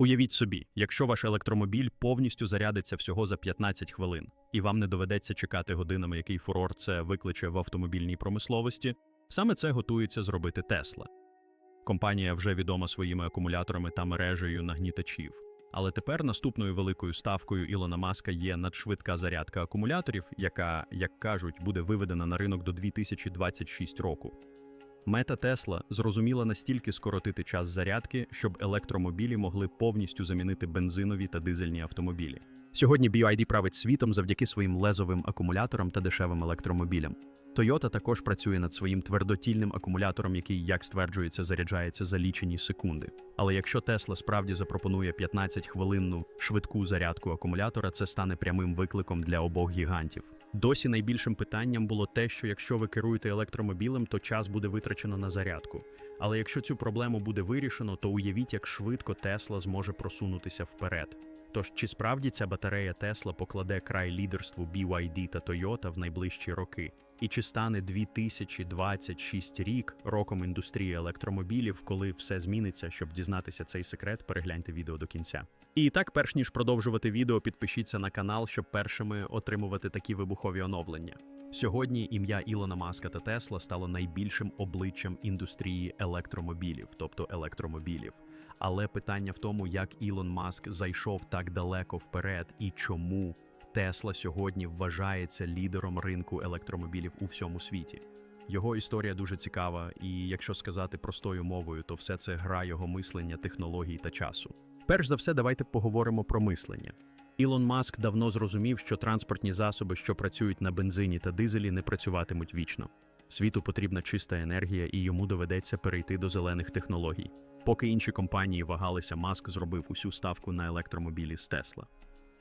Уявіть собі, якщо ваш електромобіль повністю зарядиться всього за 15 хвилин, і вам не доведеться чекати годинами, який фурор це викличе в автомобільній промисловості, саме це готується зробити Тесла. Компанія вже відома своїми акумуляторами та мережею нагнітачів. Але тепер наступною великою ставкою Ілона Маска є надшвидка зарядка акумуляторів, яка, як кажуть, буде виведена на ринок до 2026 року. Мета Тесла зрозуміла настільки скоротити час зарядки, щоб електромобілі могли повністю замінити бензинові та дизельні автомобілі. Сьогодні BYD править світом завдяки своїм лезовим акумуляторам та дешевим електромобілям. Toyota також працює над своїм твердотільним акумулятором, який, як стверджується, заряджається за лічені секунди. Але якщо Tesla справді запропонує 15-хвилинну швидку зарядку акумулятора, це стане прямим викликом для обох гігантів. Досі найбільшим питанням було те, що якщо ви керуєте електромобілем, то час буде витрачено на зарядку. Але якщо цю проблему буде вирішено, то уявіть, як швидко Тесла зможе просунутися вперед. Тож чи справді ця батарея Тесла покладе край лідерству BYD та Toyota в найближчі роки? І чи стане 2026 рік роком індустрії електромобілів, коли все зміниться? Щоб дізнатися цей секрет, перегляньте відео до кінця. І так, перш ніж продовжувати відео, підпишіться на канал, щоб першими отримувати такі вибухові оновлення. Сьогодні ім'я Ілона Маска та Тесла стало найбільшим обличчям індустрії електромобілів, тобто електромобілів. Але питання в тому, як Ілон Маск зайшов так далеко вперед і чому Тесла сьогодні вважається лідером ринку електромобілів у всьому світі. Його історія дуже цікава, і якщо сказати простою мовою, то все це гра його мислення, технологій та часу. Перш за все, давайте поговоримо про мислення. Ілон Маск давно зрозумів, що транспортні засоби, що працюють на бензині та дизелі, не працюватимуть вічно. Світу потрібна чиста енергія, і йому доведеться перейти до зелених технологій. Поки інші компанії вагалися, Маск зробив усю ставку на електромобілі з Тесла.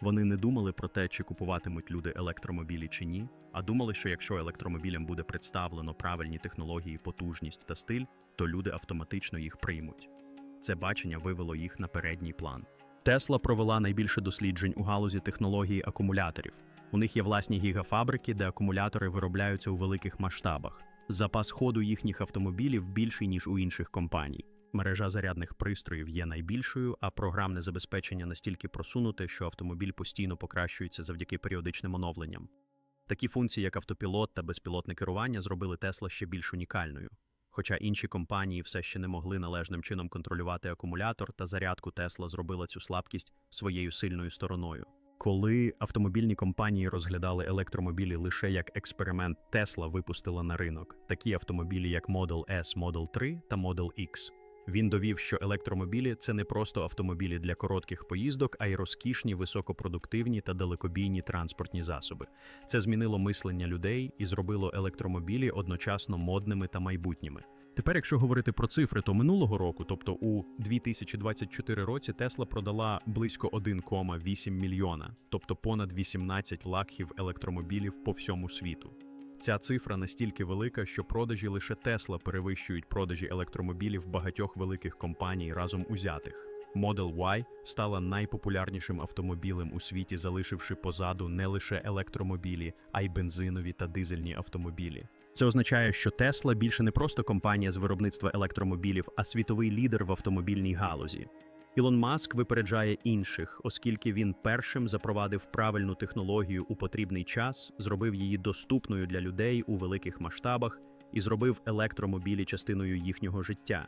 Вони не думали про те, чи купуватимуть люди електромобілі чи ні, а думали, що якщо електромобілям буде представлено правильні технології, потужність та стиль, то люди автоматично їх приймуть. Це бачення вивело їх на передній план. Тесла провела найбільше досліджень у галузі технології акумуляторів. У них є власні гігафабрики, де акумулятори виробляються у великих масштабах. Запас ходу їхніх автомобілів більший ніж у інших компаній. Мережа зарядних пристроїв є найбільшою, а програмне забезпечення настільки просунуте, що автомобіль постійно покращується завдяки періодичним оновленням. Такі функції, як автопілот та безпілотне керування, зробили Тесла ще більш унікальною. Хоча інші компанії все ще не могли належним чином контролювати акумулятор та зарядку, Тесла зробила цю слабкість своєю сильною стороною. Коли автомобільні компанії розглядали електромобілі лише як експеримент, Тесла випустила на ринок такі автомобілі, як Model S, Model 3 та Model X. Він довів, що електромобілі це не просто автомобілі для коротких поїздок, а й розкішні, високопродуктивні та далекобійні транспортні засоби. Це змінило мислення людей і зробило електромобілі одночасно модними та майбутніми. Тепер, якщо говорити про цифри, то минулого року, тобто у 2024 році, Тесла продала близько 1,8 мільйона, тобто понад 18 лакхів електромобілів по всьому світу. Ця цифра настільки велика, що продажі лише Тесла перевищують продажі електромобілів багатьох великих компаній разом узятих. Model Y стала найпопулярнішим автомобілем у світі, залишивши позаду не лише електромобілі, а й бензинові та дизельні автомобілі. Це означає, що Тесла більше не просто компанія з виробництва електромобілів, а світовий лідер в автомобільній галузі. Ілон Маск випереджає інших, оскільки він першим запровадив правильну технологію у потрібний час, зробив її доступною для людей у великих масштабах і зробив електромобілі частиною їхнього життя.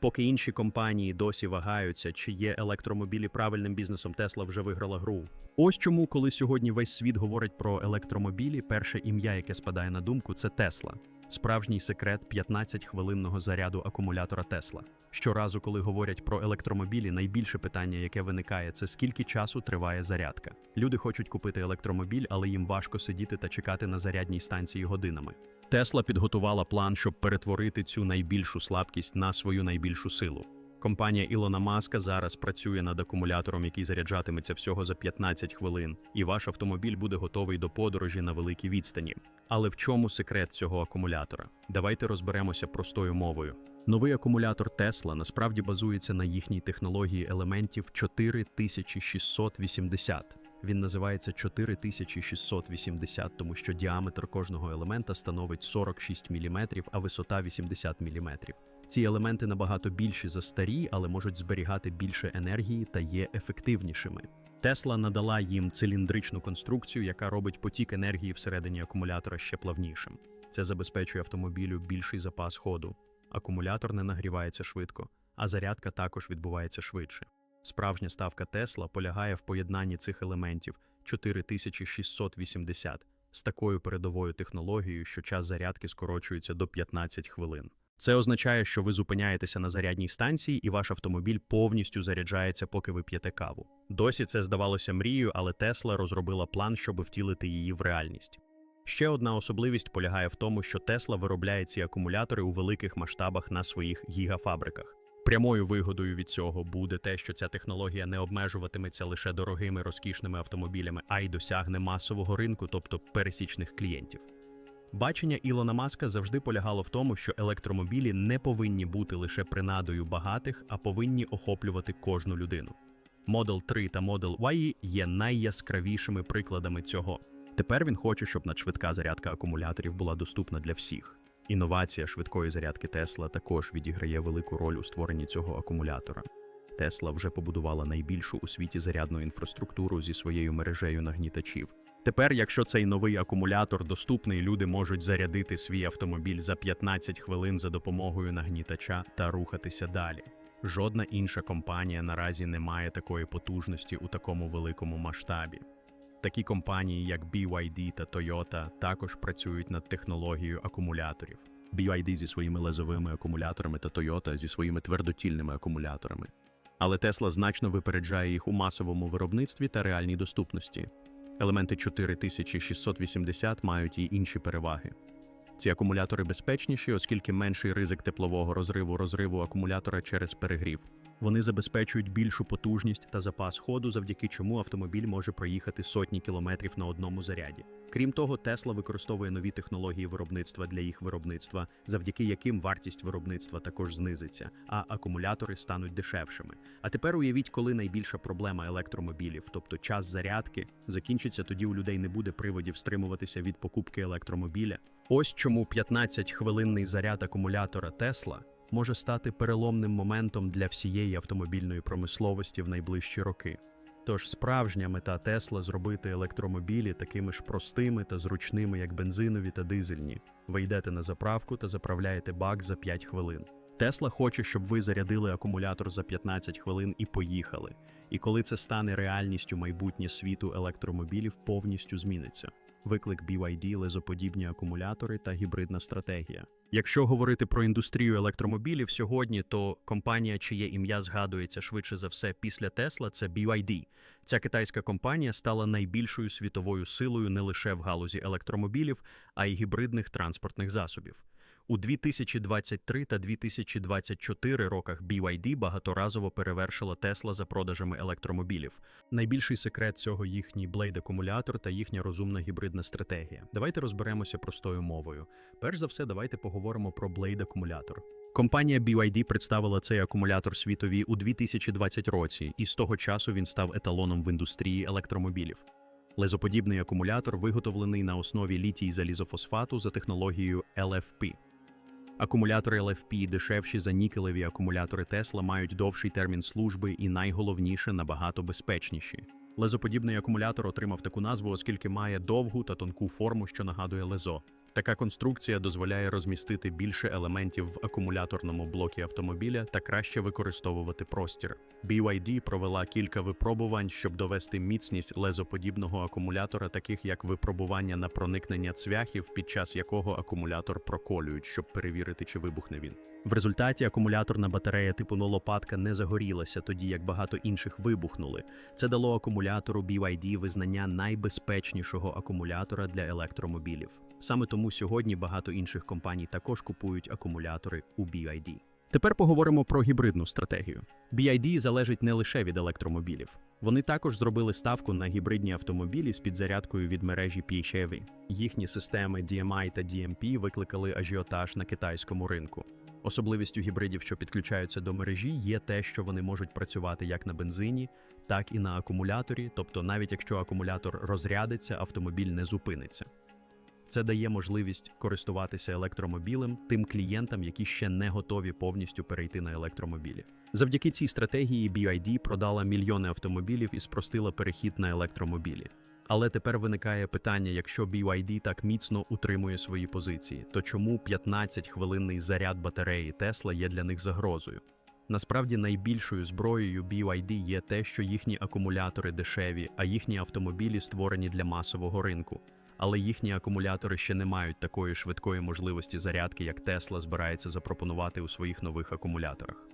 Поки інші компанії досі вагаються, чи є електромобілі правильним бізнесом, Тесла вже виграла гру. Ось чому, коли сьогодні весь світ говорить про електромобілі, перше ім'я, яке спадає на думку, це Тесла. Справжній секрет 15-хвилинного заряду акумулятора Тесла. Щоразу, коли говорять про електромобілі, найбільше питання, яке виникає, це скільки часу триває зарядка. Люди хочуть купити електромобіль, але їм важко сидіти та чекати на зарядній станції годинами. Тесла підготувала план, щоб перетворити цю найбільшу слабкість на свою найбільшу силу. Компанія Ілона Маска зараз працює над акумулятором, який заряджатиметься всього за 15 хвилин, і ваш автомобіль буде готовий до подорожі на великій відстані. Але в чому секрет цього акумулятора? Давайте розберемося простою мовою. Новий акумулятор Тесла насправді базується на їхній технології елементів 4680. Він називається 4680, тому що діаметр кожного елемента становить 46 мм, а висота 80 мм. Ці елементи набагато більші за старі, але можуть зберігати більше енергії та є ефективнішими. Тесла надала їм циліндричну конструкцію, яка робить потік енергії всередині акумулятора ще плавнішим. Це забезпечує автомобілю більший запас ходу. Акумулятор не нагрівається швидко, а зарядка також відбувається швидше. Справжня ставка Тесла полягає в поєднанні цих елементів 4680 з такою передовою технологією, що час зарядки скорочується до 15 хвилин. Це означає, що ви зупиняєтеся на зарядній станції, і ваш автомобіль повністю заряджається, поки ви п'єте каву. Досі це здавалося мрією, але Тесла розробила план, щоб втілити її в реальність. Ще одна особливість полягає в тому, що Тесла виробляє ці акумулятори у великих масштабах на своїх гігафабриках. Прямою вигодою від цього буде те, що ця технологія не обмежуватиметься лише дорогими розкішними автомобілями, а й досягне масового ринку, тобто пересічних клієнтів. Бачення Ілона Маска завжди полягало в тому, що електромобілі не повинні бути лише принадою багатих, а повинні охоплювати кожну людину. Model 3 та Model Y є найяскравішими прикладами цього. Тепер він хоче, щоб надшвидка зарядка акумуляторів була доступна для всіх. Інновація швидкої зарядки Тесла також відіграє велику роль у створенні цього акумулятора. Тесла вже побудувала найбільшу у світі зарядну інфраструктуру зі своєю мережею нагнітачів. Тепер, якщо цей новий акумулятор доступний, люди можуть зарядити свій автомобіль за 15 хвилин за допомогою нагнітача та рухатися далі. Жодна інша компанія наразі не має такої потужності у такому великому масштабі. Такі компанії, як BYD та Toyota, також працюють над технологією акумуляторів. BYD зі своїми лезовими акумуляторами та Toyota зі своїми твердотільними акумуляторами. Але Tesla значно випереджає їх у масовому виробництві та реальній доступності. Елементи 4680 мають і інші переваги. Ці акумулятори безпечніші, оскільки менший ризик теплового розриву розриву акумулятора через перегрів. Вони забезпечують більшу потужність та запас ходу, завдяки чому автомобіль може проїхати сотні кілометрів на одному заряді. Крім того, Тесла використовує нові технології виробництва для їх виробництва, завдяки яким вартість виробництва також знизиться, а акумулятори стануть дешевшими. А тепер уявіть, коли найбільша проблема електромобілів, тобто час зарядки, закінчиться, тоді у людей не буде приводів стримуватися від покупки електромобіля. Ось чому 15-хвилинний заряд акумулятора Тесла може стати переломним моментом для всієї автомобільної промисловості в найближчі роки. Тож справжня мета Тесла зробити електромобілі такими ж простими та зручними, як бензинові та дизельні. Ви йдете на заправку та заправляєте бак за 5 хвилин. Тесла хоче, щоб ви зарядили акумулятор за 15 хвилин і поїхали. І коли це стане реальністю, майбутнє світу електромобілів повністю зміниться. Виклик BYD, лезоподібні акумулятори та гібридна стратегія. Якщо говорити про індустрію електромобілів сьогодні, то компанія, чиє ім'я згадується швидше за все після Тесла, це BYD. Ця китайська компанія стала найбільшою світовою силою не лише в галузі електромобілів, а й гібридних транспортних засобів. У 2023 та 2024 роках BYD багаторазово перевершила Tesla за продажами електромобілів. Найбільший секрет цього їхній Blade-акумулятор та їхня розумна гібридна стратегія. Давайте розберемося простою мовою. Перш за все, давайте поговоримо про Blade-акумулятор. Компанія BYD представила цей акумулятор світові у 2020 році, і з того часу він став еталоном в індустрії електромобілів. Лезоподібний акумулятор виготовлений на основі літій залізофосфату за технологією LFP. Акумулятори LFP дешевші за нікелеві акумулятори Tesla мають довший термін служби і найголовніше набагато безпечніші. Лезоподібний акумулятор отримав таку назву, оскільки має довгу та тонку форму, що нагадує лезо. Така конструкція дозволяє розмістити більше елементів в акумуляторному блокі автомобіля та краще використовувати простір. BYD провела кілька випробувань, щоб довести міцність лезоподібного акумулятора, таких як випробування на проникнення цвяхів, під час якого акумулятор проколюють, щоб перевірити, чи вибухне він. В результаті акумуляторна батарея типу нолопатка не загорілася, тоді як багато інших вибухнули. Це дало акумулятору BYD визнання найбезпечнішого акумулятора для електромобілів. Саме тому сьогодні багато інших компаній також купують акумулятори у BYD. Тепер поговоримо про гібридну стратегію. BYD залежить не лише від електромобілів. Вони також зробили ставку на гібридні автомобілі з підзарядкою від мережі PHEV. Їхні системи DMI та DMP викликали ажіотаж на китайському ринку. Особливістю гібридів, що підключаються до мережі, є те, що вони можуть працювати як на бензині, так і на акумуляторі, тобто навіть якщо акумулятор розрядиться, автомобіль не зупиниться. Це дає можливість користуватися електромобілем тим клієнтам, які ще не готові повністю перейти на електромобілі. Завдяки цій стратегії BYD продала мільйони автомобілів і спростила перехід на електромобілі. Але тепер виникає питання: якщо BYD так міцно утримує свої позиції, то чому 15-хвилинний заряд батареї Tesla є для них загрозою? Насправді найбільшою зброєю BYD є те, що їхні акумулятори дешеві, а їхні автомобілі створені для масового ринку. Але їхні акумулятори ще не мають такої швидкої можливості зарядки, як Tesla збирається запропонувати у своїх нових акумуляторах.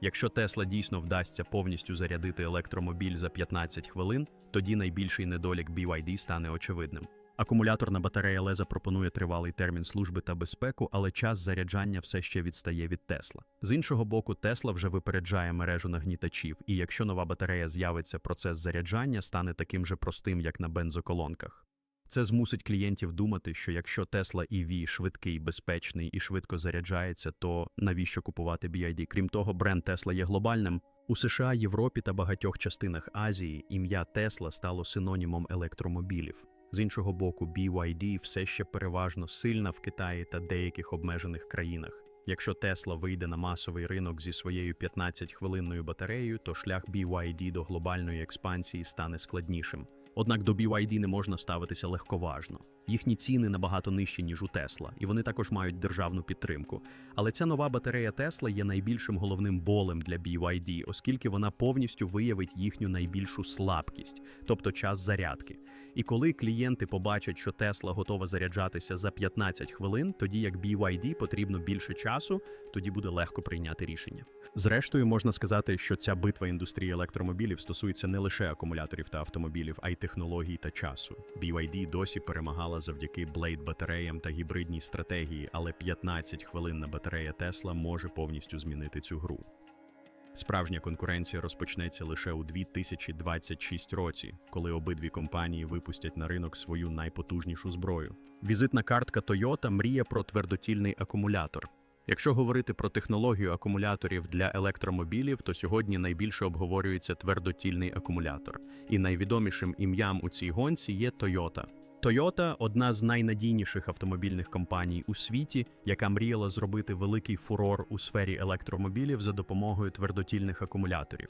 Якщо Tesla дійсно вдасться повністю зарядити електромобіль за 15 хвилин, тоді найбільший недолік BYD стане очевидним. Акумуляторна батарея Леза пропонує тривалий термін служби та безпеку, але час заряджання все ще відстає від Тесла. З іншого боку, Тесла вже випереджає мережу нагнітачів, і якщо нова батарея з'явиться, процес заряджання стане таким же простим, як на бензоколонках. Це змусить клієнтів думати, що якщо Tesla EV швидкий, безпечний і швидко заряджається, то навіщо купувати BYD? Крім того, бренд Tesla є глобальним. У США, Європі та багатьох частинах Азії ім'я Tesla стало синонімом електромобілів. З іншого боку, BYD все ще переважно сильна в Китаї та деяких обмежених країнах. Якщо Tesla вийде на масовий ринок зі своєю 15-хвилинною батареєю, то шлях BYD до глобальної експансії стане складнішим. Однак до BYD не можна ставитися легковажно. Їхні ціни набагато нижчі, ніж у Тесла, і вони також мають державну підтримку. Але ця нова батарея Тесла є найбільшим головним болем для BYD, оскільки вона повністю виявить їхню найбільшу слабкість, тобто час зарядки. І коли клієнти побачать, що Tesla готова заряджатися за 15 хвилин, тоді як BYD потрібно більше часу, тоді буде легко прийняти рішення. Зрештою, можна сказати, що ця битва індустрії електромобілів стосується не лише акумуляторів та автомобілів, а й технологій та часу. BYD досі перемагала завдяки Blade батареям та гібридній стратегії, але 15 хвилинна батарея Tesla може повністю змінити цю гру. Справжня конкуренція розпочнеться лише у 2026 році, коли обидві компанії випустять на ринок свою найпотужнішу зброю. Візитна картка Toyota мріє про твердотільний акумулятор. Якщо говорити про технологію акумуляторів для електромобілів, то сьогодні найбільше обговорюється твердотільний акумулятор, і найвідомішим ім'ям у цій гонці є Toyota. Toyota – одна з найнадійніших автомобільних компаній у світі, яка мріяла зробити великий фурор у сфері електромобілів за допомогою твердотільних акумуляторів.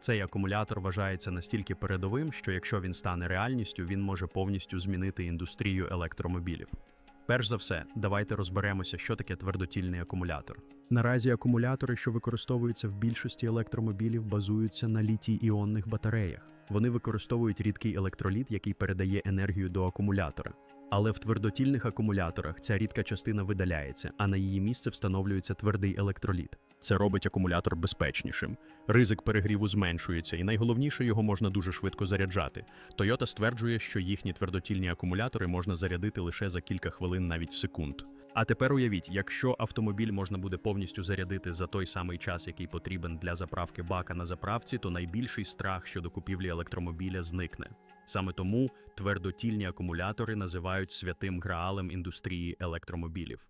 Цей акумулятор вважається настільки передовим, що якщо він стане реальністю, він може повністю змінити індустрію електромобілів. Перш за все, давайте розберемося, що таке твердотільний акумулятор. Наразі акумулятори, що використовуються в більшості електромобілів, базуються на літій-іонних батареях. Вони використовують рідкий електроліт, який передає енергію до акумулятора. Але в твердотільних акумуляторах ця рідка частина видаляється, а на її місце встановлюється твердий електроліт. Це робить акумулятор безпечнішим. Ризик перегріву зменшується, і найголовніше його можна дуже швидко заряджати. Toyota стверджує, що їхні твердотільні акумулятори можна зарядити лише за кілька хвилин, навіть секунд. А тепер уявіть, якщо автомобіль можна буде повністю зарядити за той самий час, який потрібен для заправки бака на заправці, то найбільший страх щодо купівлі електромобіля зникне. Саме тому твердотільні акумулятори називають святим граалем індустрії електромобілів.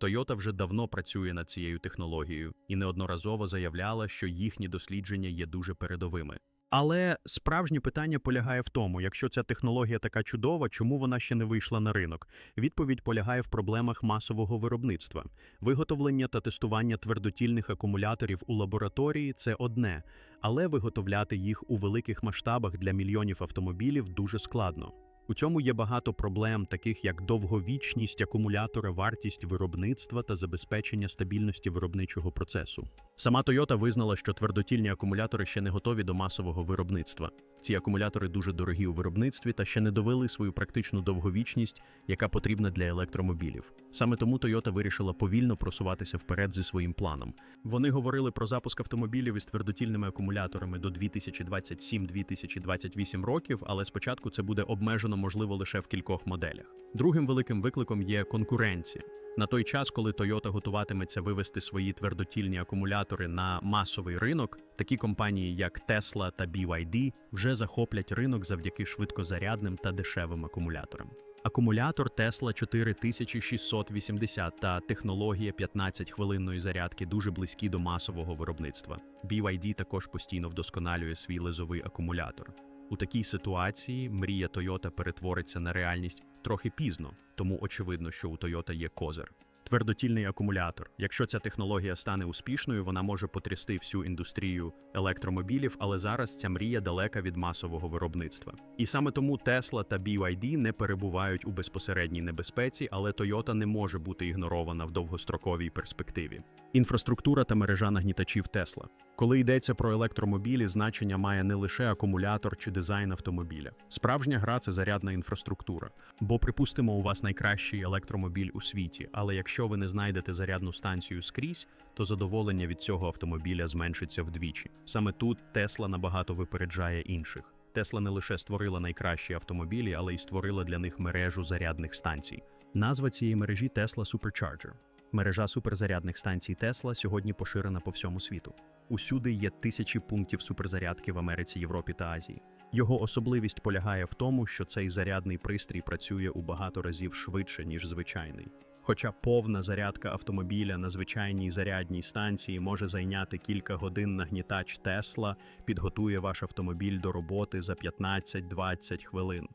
Toyota вже давно працює над цією технологією і неодноразово заявляла, що їхні дослідження є дуже передовими. Але справжнє питання полягає в тому, якщо ця технологія така чудова, чому вона ще не вийшла на ринок? Відповідь полягає в проблемах масового виробництва. Виготовлення та тестування твердотільних акумуляторів у лабораторії це одне, але виготовляти їх у великих масштабах для мільйонів автомобілів дуже складно. У цьому є багато проблем, таких як довговічність акумулятора, вартість виробництва та забезпечення стабільності виробничого процесу. Сама Toyota визнала, що твердотільні акумулятори ще не готові до масового виробництва. Ці акумулятори дуже дорогі у виробництві та ще не довели свою практичну довговічність, яка потрібна для електромобілів. Саме тому Toyota вирішила повільно просуватися вперед зі своїм планом. Вони говорили про запуск автомобілів із твердотільними акумуляторами до 2027-2028 років, але спочатку це буде обмежено можливо лише в кількох моделях. Другим великим викликом є конкуренція. На той час, коли Toyota готуватиметься вивести свої твердотільні акумулятори на масовий ринок, такі компанії, як Tesla та BYD, вже захоплять ринок завдяки швидкозарядним та дешевим акумуляторам. Акумулятор Tesla 4680 та технологія 15-хвилинної зарядки дуже близькі до масового виробництва. BYD також постійно вдосконалює свій лизовий акумулятор. У такій ситуації мрія Тойота перетвориться на реальність трохи пізно, тому очевидно, що у Тойота є козир. Твердотільний акумулятор. Якщо ця технологія стане успішною, вона може потрясти всю індустрію електромобілів, але зараз ця мрія далека від масового виробництва. І саме тому Tesla та BYD не перебувають у безпосередній небезпеці, але Toyota не може бути ігнорована в довгостроковій перспективі. Інфраструктура та мережа нагнітачів Tesla. Коли йдеться про електромобілі, значення має не лише акумулятор чи дизайн автомобіля. Справжня гра це зарядна інфраструктура. Бо, припустимо, у вас найкращий електромобіль у світі, але якщо ви не знайдете зарядну станцію скрізь, то задоволення від цього автомобіля зменшиться вдвічі. Саме тут Тесла набагато випереджає інших. Тесла не лише створила найкращі автомобілі, але й створила для них мережу зарядних станцій. Назва цієї мережі Tesla Supercharger. Мережа суперзарядних станцій Тесла сьогодні поширена по всьому світу. Усюди є тисячі пунктів суперзарядки в Америці, Європі та Азії. Його особливість полягає в тому, що цей зарядний пристрій працює у багато разів швидше, ніж звичайний. Хоча повна зарядка автомобіля на звичайній зарядній станції може зайняти кілька годин нагнітач Тесла, підготує ваш автомобіль до роботи за 15-20 хвилин.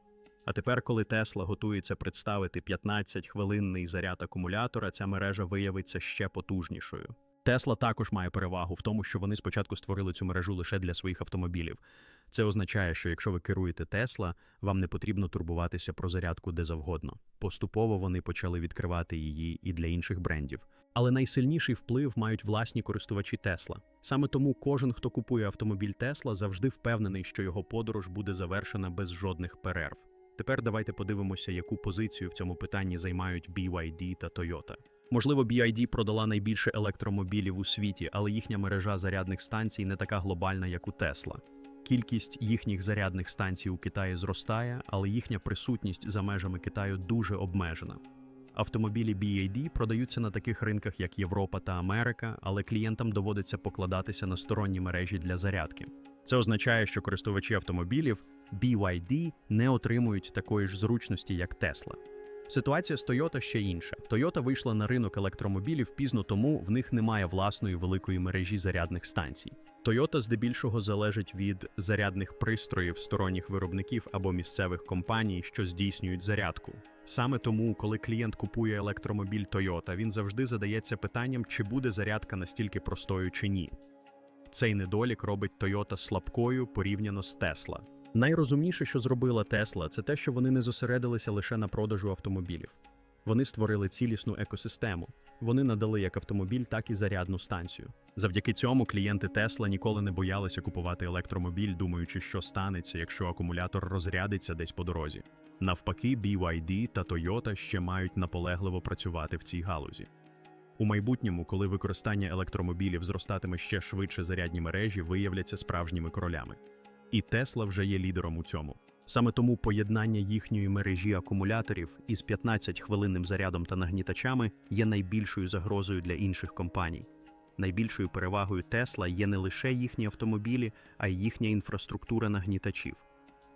А тепер, коли Тесла готується представити 15-хвилинний заряд акумулятора, ця мережа виявиться ще потужнішою. Тесла також має перевагу в тому, що вони спочатку створили цю мережу лише для своїх автомобілів. Це означає, що якщо ви керуєте Тесла, вам не потрібно турбуватися про зарядку де завгодно. Поступово вони почали відкривати її і для інших брендів. Але найсильніший вплив мають власні користувачі Тесла. Саме тому кожен, хто купує автомобіль Тесла, завжди впевнений, що його подорож буде завершена без жодних перерв. Тепер давайте подивимося, яку позицію в цьому питанні займають BYD та Toyota. Можливо, BYD продала найбільше електромобілів у світі, але їхня мережа зарядних станцій не така глобальна, як у Тесла. Кількість їхніх зарядних станцій у Китаї зростає, але їхня присутність за межами Китаю дуже обмежена. Автомобілі BYD продаються на таких ринках, як Європа та Америка, але клієнтам доводиться покладатися на сторонні мережі для зарядки. Це означає, що користувачі автомобілів BYD не отримують такої ж зручності, як Tesla. Ситуація з Toyota ще інша. Toyota вийшла на ринок електромобілів пізно тому в них немає власної великої мережі зарядних станцій. Toyota здебільшого залежить від зарядних пристроїв сторонніх виробників або місцевих компаній, що здійснюють зарядку. Саме тому, коли клієнт купує електромобіль Toyota, він завжди задається питанням, чи буде зарядка настільки простою чи ні. Цей недолік робить Toyota слабкою порівняно з Tesla. Найрозумніше, що зробила Tesla, це те, що вони не зосередилися лише на продажу автомобілів. Вони створили цілісну екосистему. Вони надали як автомобіль, так і зарядну станцію. Завдяки цьому клієнти Tesla ніколи не боялися купувати електромобіль, думаючи, що станеться, якщо акумулятор розрядиться десь по дорозі. Навпаки, BYD та Toyota ще мають наполегливо працювати в цій галузі. У майбутньому, коли використання електромобілів зростатиме ще швидше зарядні мережі, виявляться справжніми королями. І Тесла вже є лідером у цьому. Саме тому поєднання їхньої мережі акумуляторів із 15-хвилинним зарядом та нагнітачами є найбільшою загрозою для інших компаній. Найбільшою перевагою Тесла є не лише їхні автомобілі, а й їхня інфраструктура нагнітачів.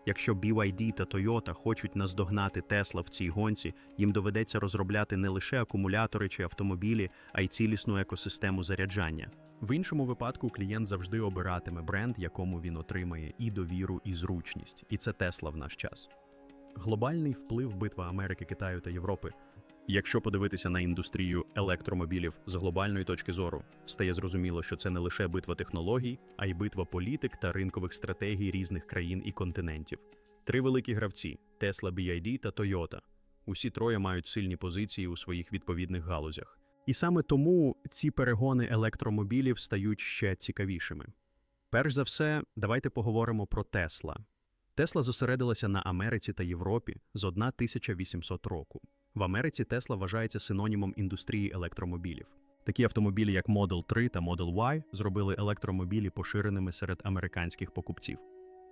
Якщо BYD та Toyota хочуть наздогнати Тесла в цій гонці, їм доведеться розробляти не лише акумулятори чи автомобілі, а й цілісну екосистему заряджання. В іншому випадку клієнт завжди обиратиме бренд, якому він отримає і довіру, і зручність, і це Тесла в наш час. Глобальний вплив битва Америки, Китаю та Європи. Якщо подивитися на індустрію електромобілів з глобальної точки зору, стає зрозуміло, що це не лише битва технологій, а й битва політик та ринкових стратегій різних країн і континентів. Три великі гравці Tesla, BYD та Toyota. Усі троє мають сильні позиції у своїх відповідних галузях. І саме тому ці перегони електромобілів стають ще цікавішими. Перш за все, давайте поговоримо про Тесла. Тесла зосередилася на Америці та Європі з 1800 року. В Америці Тесла вважається синонімом індустрії електромобілів. Такі автомобілі, як Model 3 та Model Y, зробили електромобілі поширеними серед американських покупців.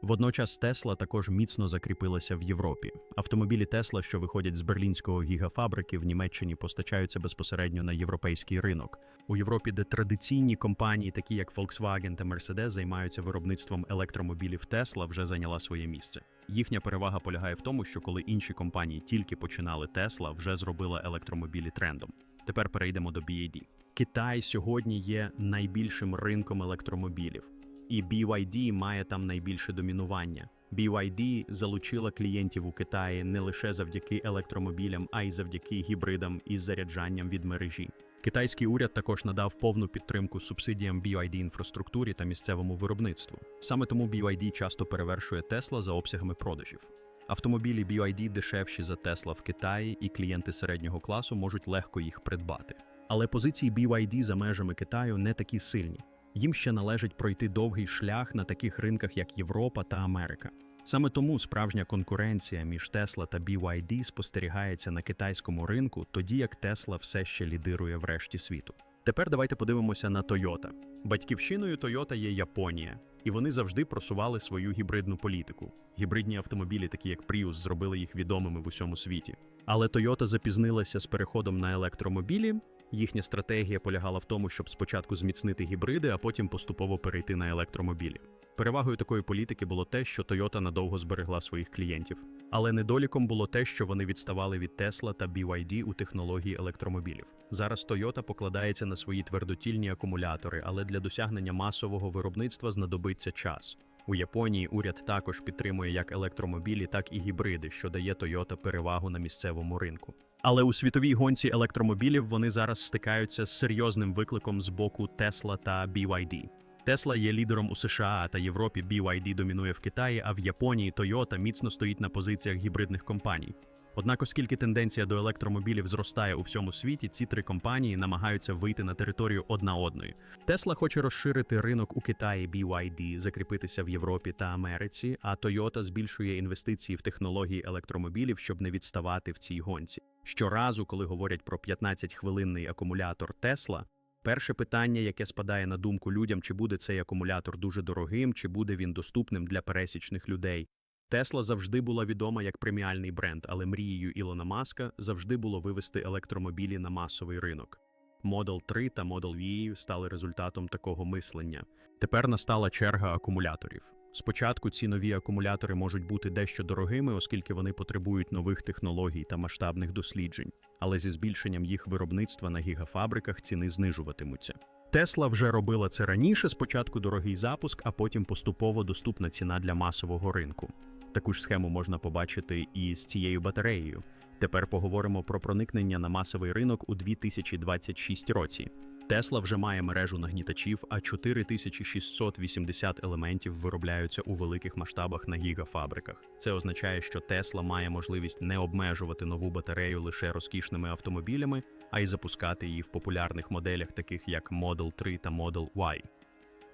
Водночас Тесла також міцно закріпилася в Європі. Автомобілі Тесла, що виходять з берлінського гігафабрики в Німеччині, постачаються безпосередньо на європейський ринок. У Європі, де традиційні компанії, такі як Volkswagen та Mercedes, займаються виробництвом електромобілів Тесла, вже зайняла своє місце. Їхня перевага полягає в тому, що коли інші компанії тільки починали Тесла, вже зробила електромобілі трендом. Тепер перейдемо до BYD. Китай сьогодні є найбільшим ринком електромобілів і BYD має там найбільше домінування. BYD залучила клієнтів у Китаї не лише завдяки електромобілям, а й завдяки гібридам із заряджанням від мережі. Китайський уряд також надав повну підтримку субсидіям BYD інфраструктурі та місцевому виробництву. Саме тому BYD часто перевершує Tesla за обсягами продажів. Автомобілі BYD дешевші за Tesla в Китаї, і клієнти середнього класу можуть легко їх придбати. Але позиції BYD за межами Китаю не такі сильні. Їм ще належить пройти довгий шлях на таких ринках, як Європа та Америка. Саме тому справжня конкуренція між Tesla та BYD спостерігається на китайському ринку, тоді як Tesla все ще лідирує в решті світу. Тепер давайте подивимося на Toyota. Батьківщиною Toyota є Японія, і вони завжди просували свою гібридну політику. Гібридні автомобілі, такі як Prius, зробили їх відомими в усьому світі. Але Toyota запізнилася з переходом на електромобілі. Їхня стратегія полягала в тому, щоб спочатку зміцнити гібриди, а потім поступово перейти на електромобілі. Перевагою такої політики було те, що Toyota надовго зберегла своїх клієнтів. Але недоліком було те, що вони відставали від Tesla та BYD у технології електромобілів. Зараз Toyota покладається на свої твердотільні акумулятори, але для досягнення масового виробництва знадобиться час. У Японії уряд також підтримує як електромобілі, так і гібриди, що дає Toyota перевагу на місцевому ринку. Але у світовій гонці електромобілів вони зараз стикаються з серйозним викликом з боку Tesla та BYD. Tesla є лідером у США та Європі, BYD домінує в Китаї, а в Японії Toyota міцно стоїть на позиціях гібридних компаній. Однак, оскільки тенденція до електромобілів зростає у всьому світі, ці три компанії намагаються вийти на територію одна одної. Tesla хоче розширити ринок у Китаї BYD, закріпитися в Європі та Америці, а Toyota збільшує інвестиції в технології електромобілів, щоб не відставати в цій гонці. Щоразу, коли говорять про 15-хвилинний акумулятор Tesla, перше питання, яке спадає на думку людям, чи буде цей акумулятор дуже дорогим, чи буде він доступним для пересічних людей. Тесла завжди була відома як преміальний бренд, але мрією Ілона Маска завжди було вивести електромобілі на масовий ринок. Model 3 та Model V стали результатом такого мислення. Тепер настала черга акумуляторів. Спочатку ці нові акумулятори можуть бути дещо дорогими, оскільки вони потребують нових технологій та масштабних досліджень, але зі збільшенням їх виробництва на гігафабриках ціни знижуватимуться. Тесла вже робила це раніше, спочатку дорогий запуск, а потім поступово доступна ціна для масового ринку. Таку ж схему можна побачити і з цією батареєю. Тепер поговоримо про проникнення на масовий ринок у 2026 році. Тесла вже має мережу нагнітачів, а 4680 елементів виробляються у великих масштабах на гігафабриках. Це означає, що Тесла має можливість не обмежувати нову батарею лише розкішними автомобілями, а й запускати її в популярних моделях, таких як Model 3 та Model Y.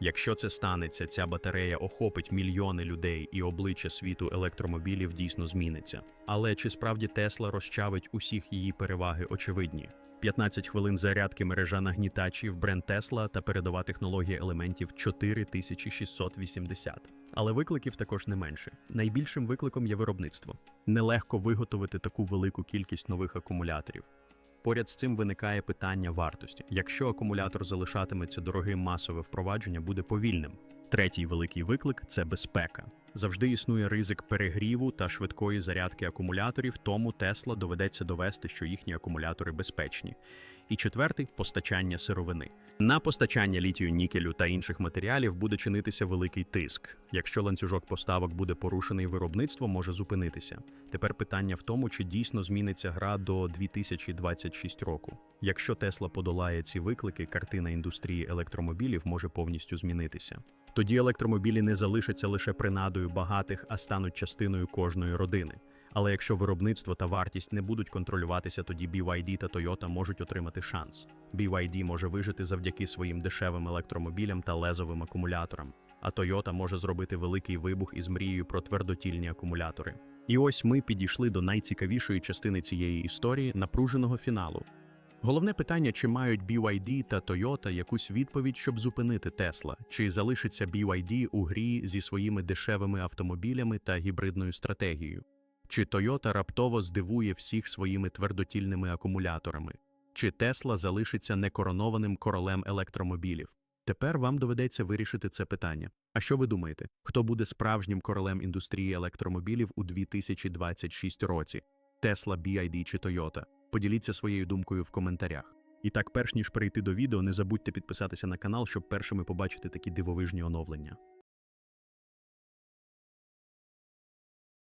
Якщо це станеться, ця батарея охопить мільйони людей і обличчя світу електромобілів дійсно зміниться. Але чи справді Тесла розчавить усіх її переваги очевидні? 15 хвилин зарядки мережа нагнітачів, бренд Тесла та передова технологія елементів 4680. Але викликів також не менше. Найбільшим викликом є виробництво. Нелегко виготовити таку велику кількість нових акумуляторів. Поряд з цим виникає питання вартості. Якщо акумулятор залишатиметься дорогим, масове впровадження буде повільним. Третій великий виклик це безпека. Завжди існує ризик перегріву та швидкої зарядки акумуляторів, тому Тесла доведеться довести, що їхні акумулятори безпечні. І четвертий постачання сировини. На постачання літію нікелю та інших матеріалів буде чинитися великий тиск. Якщо ланцюжок поставок буде порушений, виробництво може зупинитися. Тепер питання в тому, чи дійсно зміниться гра до 2026 року. Якщо Тесла подолає ці виклики, картина індустрії електромобілів може повністю змінитися. Тоді електромобілі не залишаться лише принадою багатих, а стануть частиною кожної родини. Але якщо виробництво та вартість не будуть контролюватися, тоді BYD та Toyota можуть отримати шанс. BYD може вижити завдяки своїм дешевим електромобілям та лезовим акумуляторам, а Toyota може зробити великий вибух із мрією про твердотільні акумулятори. І ось ми підійшли до найцікавішої частини цієї історії напруженого фіналу. Головне питання, чи мають BYD та Toyota якусь відповідь, щоб зупинити Tesla? Чи залишиться BYD у грі зі своїми дешевими автомобілями та гібридною стратегією? Чи Toyota раптово здивує всіх своїми твердотільними акумуляторами? Чи Tesla залишиться некоронованим королем електромобілів? Тепер вам доведеться вирішити це питання. А що ви думаєте, хто буде справжнім королем індустрії електромобілів у 2026 році? Tesla, BYD чи Toyota? Поділіться своєю думкою в коментарях. І так, перш ніж перейти до відео, не забудьте підписатися на канал, щоб першими побачити такі дивовижні оновлення.